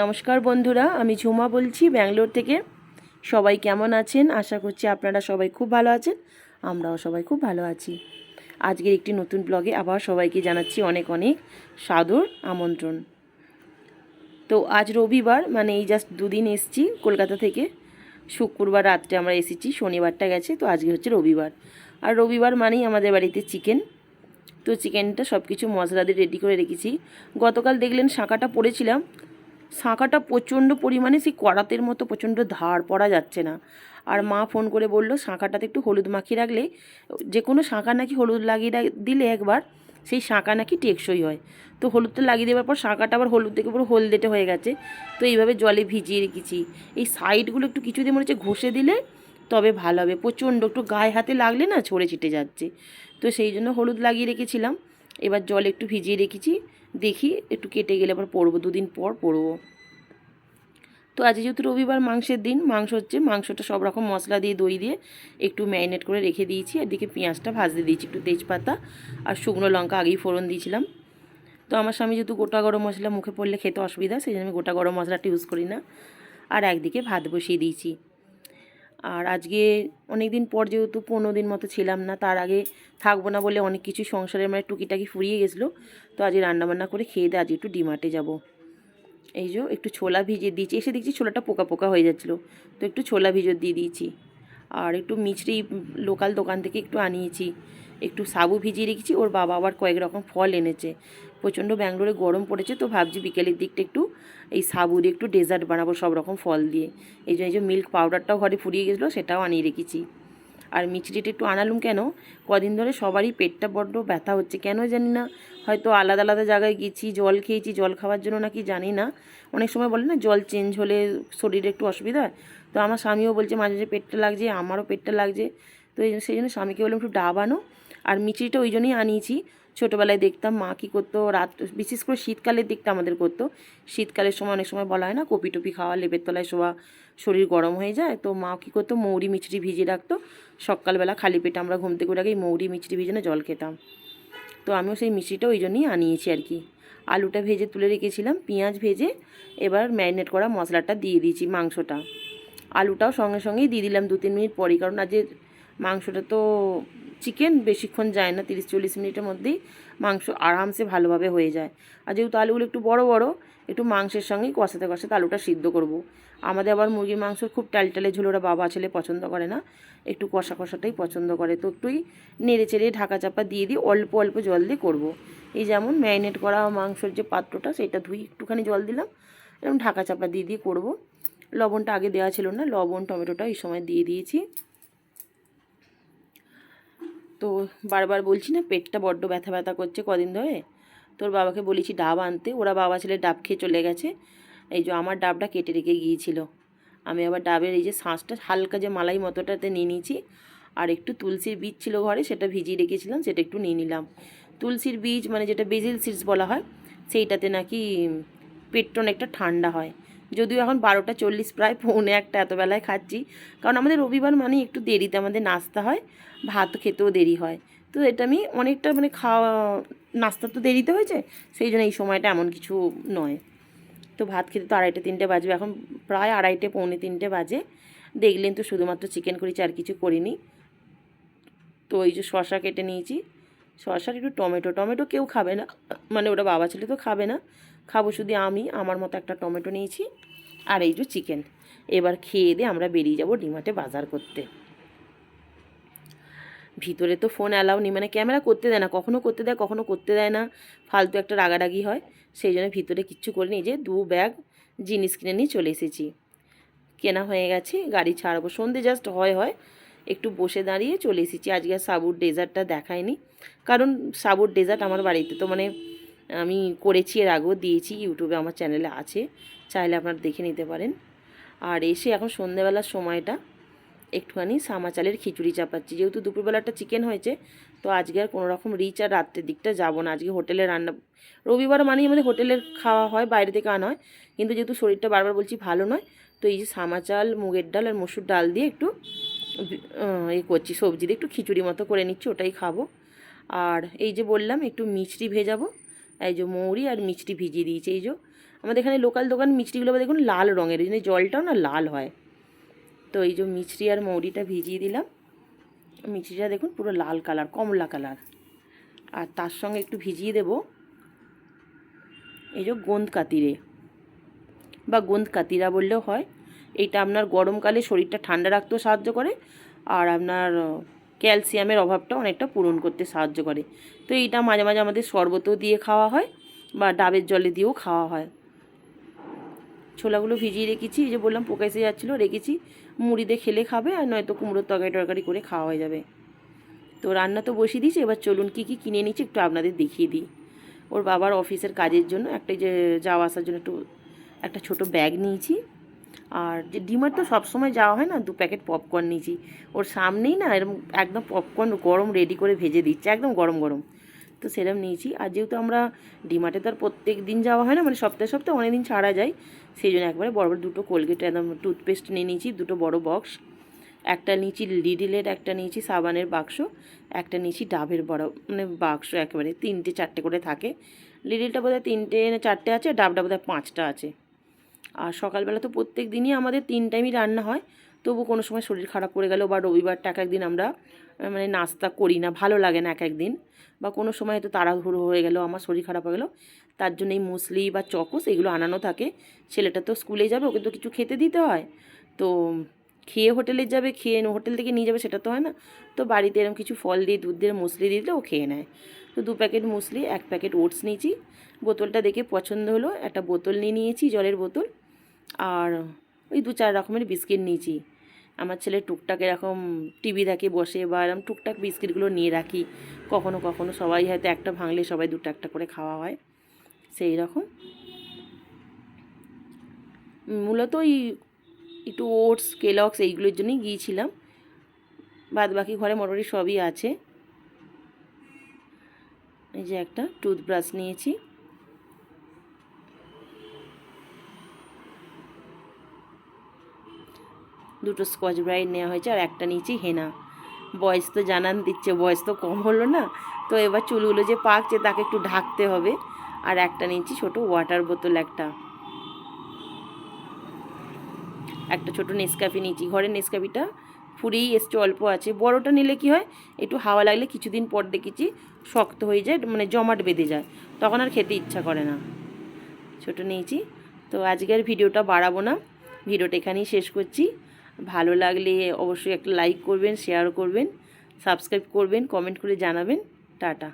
নমস্কার বন্ধুরা, আমি ঝুমা বলছি ব্যাঙ্গালোর থেকে। সবাই কেমন আছেন? আশা করছি আপনারা সবাই খুব ভালো আছেন, আমরাও সবাই খুব ভালো আছি। আজকের একটি নতুন ব্লগে আবার সবাইকে জানাচ্ছি অনেক অনেক সাদর আমন্ত্রণ। তো আজ রবিবার মানে এই জাস্ট দুদিন এসছি কলকাতা থেকে। শুক্রবার রাত্রে আমরা এসেছি, শনিবারটা গেছে, তো আজকে হচ্ছে রবিবার। আর রবিবার মানেই আমাদের বাড়িতে চিকেন তো চিকেনটা সব কিছু মশলা দিয়ে রেডি করে রেখেছি। গতকাল দেখলেন শাঁখাটা পড়েছিলাম শাঁখাটা প্রচণ্ড পরিমাণে সেই কড়াতের মতো প্রচণ্ড ধার পড়া যাচ্ছে না। আর মা ফোন করে বলল, শাঁখাটাতে একটু হলুদ মাখিয়ে রাখলে, যে কোনো শাঁখা নাকি হলুদ লাগিয়ে দিলে একবার, সেই শাঁখা নাকি টেকসই হয়। তো হলুদটা লাগিয়ে দেওয়ার পর শাঁখাটা আবার হলুদ থেকে পুরো হলদেটে হয়ে গেছে। তো এইভাবে জলে ভিজিয়ে রেখেছি। এই সাইডগুলো একটু কিছু দিয়ে মনে হচ্ছে ঘষে দিলে তবে ভালো হবে। প্রচণ্ড একটু গায়ে হাতে লাগলে না ছড়ে ছিটে যাচ্ছে। তো সেই জন্য হলুদ লাগিয়ে রেখেছিলাম। এবার জল একটু ভিজিয়ে রেখেছি, দেখি একটু কেটে গেলে আবার পরবো, দুদিন পর পরবো। তো আজ যেহেতু রবিবার মাংসের দিন, মাংস হচ্ছে, মাংসটা সব রকম মশলা দিয়ে, দই দিয়ে একটু ম্যারিনেট করে রেখে দিয়েছি আর দিকে পেঁয়াজটা ভাজতে দিয়েছি, একটু তেজপাতা আর শুকনো লঙ্কা আগেই ফোড়ন দিয়েছিলাম। তো আমার স্বামী যেহেতু গোটা গরম মশলা মুখে পড়লে খেতে অসুবিধা, সেই জন্য আমি গোটা গরম মশলাটা ইউজ করি না। আর একদিকে ভাত বসিয়ে দিয়েছি। আর আজকে অনেক দিন পর যেহেতু পনেরো দিন মতো ছিলাম না, তার আগে থাকব না বলে অনেক কিছু সংসারে মানে টুকিটাকি ফুরিয়ে গেছিল। তো আজকে রান্নাবান্না করে খেয়ে দিয়ে আজকে একটু ডিমার্টে যাব। এই যে একটু ছোলা ভিজিয়ে দিয়েছি, এসে দেখছি ছোলাটা পোকা পোকা হয়ে যাচ্ছিল। তো একটু ছোলা ভিজো দিয়ে দিয়েছি। আর একটু মিছরি লোকাল দোকান থেকে একটু আনিয়েছি। একটু সাবু ভিজিয়ে রেখেছি, ওর বাবা আবার কয়েক রকম ফল এনেছে। প্রচণ্ড ব্যাঙ্গালোরে গরম পড়েছে, তো ভাবছি বিকেলের দিকটা একটু এই সাবু দিয়ে একটু ডেজার্ট বানাবো সব রকম ফল দিয়ে। এই যে এই যে মিল্ক পাউডারটাও ঘরে ফুরিয়ে গেছিল, সেটাও আনিয়ে রেখেছি। আর মিচড়িটা একটু আনালুম কেন? কদিন ধরে সবারই পেটটা বড্ড ব্যথা হচ্ছে, কেন জানি না। হয়তো আলাদা আলাদা জায়গায় গেছি, জল খেয়েছি, জল খাওয়ার জন্য নাকি জানি না। অনেক সময় বলে না, জল চেঞ্জ হলে শরীরে একটু অসুবিধা হয়। তো আমার স্বামীও বলছে, মাঝে মাঝে পেটটা লাগছে, আমারও পেটটা লাগছে। তো এই সেই জন্য স্বামীকে বললাম, একটু ডাব আনো আর মিচড়িটা ওই জন্যই আনিয়েছি ছোটোবেলায় দেখতাম মা কী করতো, রাত, বিশেষ করে শীতকালের দিকটা আমাদের করতো। শীতকালের সময় অনেক সময় বলা হয় না, কপি টপি খাওয়া, লেপের তলায় শোয়া, শরীর গরম হয়ে যায়। তো মা কী করতো, মৌরি মিচড়ি ভিজিয়ে রাখতো। সকালবেলা খালি পেটে আমরা ঘুম থেকে উঠে আগে এই মৌরি মিচড়ি ভিজে না জল খেতাম। তো আমিও সেই মিষ্টিটা ওই জন্যই আনিয়েছি আর কি। আলুটা ভেজে তুলে রেখেছিলাম, পেঁয়াজ ভেজে এবার ম্যারিনেট করা মশলাটা দিয়ে দিয়েছি মাংসটা। আলুটাও সঙ্গে সঙ্গেই দিয়ে দিলাম দু তিন মিনিট পরই, কারণ আজ মাংসটা তো চিকেন বেশিক্ষণ যায় না, তিরিশ চল্লিশ মিনিটের মধ্যেই মাংস আরামসে ভালোভাবে হয়ে যায় আর যেহেতু আলুগুলো একটু বড় বড়, একটু মাংসের সঙ্গেই কষাতে কষাতে আলুটা সিদ্ধ করব। আমাদের আবার মুরগির মাংস খুব টালটালে ঝোল, ওরা বাবা ছেলে পছন্দ করে না, একটু কষা কষাটাই পছন্দ করে তো একটুই নেড়ে চেড়ে ঢাকা চাপা দিয়ে দিয়ে অল্প অল্প জল দিয়ে করব। এই যেমন ম্যারিনেট করা মাংসর যে পাত্রটা, সেটা ধুই একটুখানি জল দিলাম, এরকম ঢাকা চাপা দিয়ে দিয়ে করব লবণটা আগে দেওয়া ছিল না, লবণ, টমেটোটা এই সময় দিয়ে দিয়েছি তো বারবার বলছি না, পেটটা বড্ড ব্যথা ব্যথা করছে কদিন ধরে। তোর বাবাকে বলেছি ডাব আনতে, ওরা বাবা ছেলে ডাব খেয়ে চলে গেছে। এই যে আমার ডাবটা কেটে রেখে গিয়েছিল। আমি আবার ডাবের এই যে শাঁসটা হালকা যে মালাই মতোটাতে নিয়ে নিয়েছি, আর একটু তুলসীর বীজ ছিল ঘরে, সেটা ভিজিয়ে রেখেছিলাম, সেটা একটু নিয়ে নিলাম। তুলসীর বীজ মানে যেটা বেজিল সিডস বলা হয়, সেইটাতে নাকি পেটটা অনেকটা ঠান্ডা হয়। যদিও এখন বারোটা চল্লিশ, প্রায় পৌনে একটা এত বেলায় খাচ্ছি। কারণ আমাদের রবিবার মানে একটু দেরিতে আমাদের নাস্তা হয়, ভাত খেতেও দেরি হয়। তো এটা আমি অনেকটা মানে খাওয়া, নাস্তা তো দেরিতে হয়েছে, সেই জন্য এই সময়টা এমন কিছু নয়। তো ভাত খেতে তো আড়াইটে, তিনটে বাজবে, এখন প্রায় আড়াইটে, পৌনে তিনটে বাজে। দেখলেন তো শুধুমাত্র চিকেন করেছি, আর কিছু করিনি। তো ওই যে শশা কেটে নিয়েছি শশার একটু টমেটো টমেটো কেউ খাবে না মানে ওটা বাবা ছেলে তো খাবে না। খাব শুধু আমি, আমার মতো একটা টমেটো নিয়েছি আর এই যে চিকেন। এবার খেয়ে দিয়ে আমরা বেরিয়ে যাব ডিমার্টে বাজার করতে। ভিতরে তো ফোন অ্যালাউ নেই মানে ক্যামেরা করতে দেয় না, কখনো করতে দেয়, কখনো করতে দেয় না, ফালতু একটা রাগারাগি হয়। সেই জন্য ভিতরে কিচ্ছু করিনি যে দু ব্যাগ জিনিস কিনে নিয়ে চলে এসেছি। কেনা হয়ে গেছে, গাড়ি ছাড়বো। সন্ধে জাস্ট হয় হয়। একটু বসে দাঁড়িয়ে চলে এসেছি। আজকে সাবুর ডেজার্টটা দেখায়নি। কারণ সাবুর ডেজার্ট আমার বাড়িতে তো মানে আমি করেছি, এর আগেও দিয়েছি, ইউটিউবে আমার চ্যানেলে আছে, চাইলে আপনারা দেখে নিতে পারেন। আর এসে এখন সন্ধেবেলার সময়টা, একটুখানি সামা চালের খিচুড়ি চাপাচ্ছি। যেহেতু দুপুরবেলাটা চিকেন হয়েছে, তো আজকে আর কোনো রকম রিচ আর রাত্রের দিকটা যাব না। আজকে হোটেলে রান্না, রবিবার মানেই আমাদের হোটেলের খাওয়া হয়, বাইরে থেকে আনা হয়। কিন্তু যেহেতু শরীরটা বারবার বলছি ভালো নয়, তো এই যে সামা চাল মুগের ডাল আর মসুর ডাল দিয়ে একটু এ করছি, সবজি দিয়ে একটু খিচুড়ি মতো করে নিচ্ছি, ওটাই খাব। আর এই যে বললাম, একটু মিষ্টি ভেজাবো। এই যে মৌরি আর মিষ্টি ভিজিয়ে দিয়েছে, এই যে। আমাদের এখানে লোকাল দোকান মিষ্টিগুলো দেখুন লাল রঙের, এই জন্য জলটাও না লাল হয়। তো এই যে মিছরি আর মৌরিটা ভিজিয়ে দিলাম। মিছরিটা দেখুন পুরো লাল কালার, কমলা কালার। আর তার সঙ্গে একটু ভিজিয়ে দেব। এই যে গোন্দ কাতিরে, বা গোন্দ কাতিরা বললেও হয়। এইটা আপনার গরমকালে শরীরটা ঠান্ডা রাখতেও সাহায্য করে। আর আপনার ক্যালসিয়ামের অভাবটা অনেকটা পূরণ করতে সাহায্য করে। তো এইটা মাঝে মাঝে আমাদের শরবতও দিয়ে খাওয়া হয় বা ডাবের জলে দিয়েও খাওয়া হয়। ছোলাগুলো ভিজিয়ে রেখেছি, এই যে বললাম পোকা এসে যাচ্ছিল, রেখেছি। মুড়ি দিয়ে খেলে খাবে আর নয়তো কুমড়োর তরকারি টরকারি করে খাওয়া হয়ে যাবে। তো রান্না তো বসিয়ে দিয়েছি, এবার চলুন কী কী কিনে নিচ্ছি একটু আপনাদের দেখিয়ে দিই। ওর বাবার অফিসের কাজের জন্য একটা যে যাওয়া আসার জন্য একটু, একটা ছোট ব্যাগ নিয়েছি। আর যে ডিমার তো সবসময় যাওয়া হয় না, দু প্যাকেট পপকর্ন নিয়েছি। ওর সামনেই না এরকম একদম পপকর্ন গরম রেডি করে ভেজে দিচ্ছে, একদম গরম গরম। তো সেরকম নিয়েছি। আর যেহেতু আমরা ডিমার্টে তো আর প্রত্যেক দিন যাওয়া হয় না মানে সপ্তাহে সপ্তাহে অনেক দিন ছাড়া যায় সেই জন্য একবারে বড় বড় দুটো কোলগেট একদম টুথপেস্ট নিয়ে নিয়েছি, দুটো বড় বক্স একটা নিয়েছি লিডিলের একটা নিয়েছি সাবানের বাক্স, একটা নিয়েছি ডাবের বড় মানে বাক্স একেবারে, তিনটে চারটে করে থাকে। লিডিলটা বোধহয় তিনটে চারটে আছে ডাবটা বোধহয় পাঁচটা আছে। আর সকালবেলা তো প্রত্যেক দিনই আমাদের তিন টাইমই রান্না হয়। তবু কোনো সময় শরীর খারাপ করে গেল বা রবিবারটা এক একদিন আমরা মানে নাস্তা করি না, ভালো লাগে না এক একদিন। বা কোনো সময় হয়তো তাড়াহুড়ো হয়ে গেল, আমার শরীর খারাপ হয়ে গেলো, তার জন্য এই মুসলি বা চকোস এগুলো আনানো থাকে। ছেলেটা তো স্কুলে যাবে, ওকে তো কিছু খেতে দিতে হয়। তো খেয়ে হোটেলে যাবে, খেয়ে হোটেল থেকে নিয়ে যাবে, সেটা তো হয় না। তো বাড়িতে এরকম কিছু ফল দিয়ে, দুধ দিয়ে, মুসলি দিয়ে দিলে ও খেয়ে নেয়। তো দু প্যাকেট মুসলি, এক প্যাকেট ওটস নিয়েছি। বোতলটা দেখে পছন্দ হলো, একটা বোতল নিয়ে নিয়েছি, জলের বোতল। আর ওই দু চার রকমের বিস্কিট নিয়েছি। আমার ছেলে টুকটাক এরকম টিভি দেখে বসে বা এরকম টুকটাক বিস্কিটগুলো নিয়ে রাখি। কখনো কখনো সবাই হয়তো একটা ভাঙলে সবাই দুটো একটা করে খাওয়া হয়। সেই রকম। মূলত ওই একটু ওটস কেলক্স এইগুলোর জন্যই গিয়েছিলাম। বাদ বাকি ঘরে মোটামুটি সবই আছে। এই যে একটা টুথব্রাশ নিয়েছি। দুটো স্কচ ব্রাইট নেওয়া হয়েছে আর একটা নিয়েছি হেনা। বয়স তো জানান দিচ্ছে, বয়স তো কম হলো না। তো এবার চুলগুলো যে পাকছে তাকে একটু ঢাকতে হবে। আর একটা নিয়েছি ছোট ওয়াটার বোতল একটা। একটা ছোট নেসকাফি নিয়েছি। ঘরের নেসকাফিটা ফুরিয়েই এসছে, অল্প আছে। বড়টা নিলে কি হয়, একটু হাওয়া লাগলে কিছুদিন পর দেখেছি শক্ত হয়ে যায় মানে জমাট বেঁধে যায়। তখন আর খেতে ইচ্ছা করে না। ছোট নিয়েছি। তো আজকের ভিডিওটা বাড়াবো না। ভিডিওটা এখানেই শেষ করছি। ভালো লাগলে অবশ্যই একটা লাইক করবেন শেয়ার করবেন সাবস্ক্রাইব করবেন কমেন্ট করে জানাবেন। টাটা।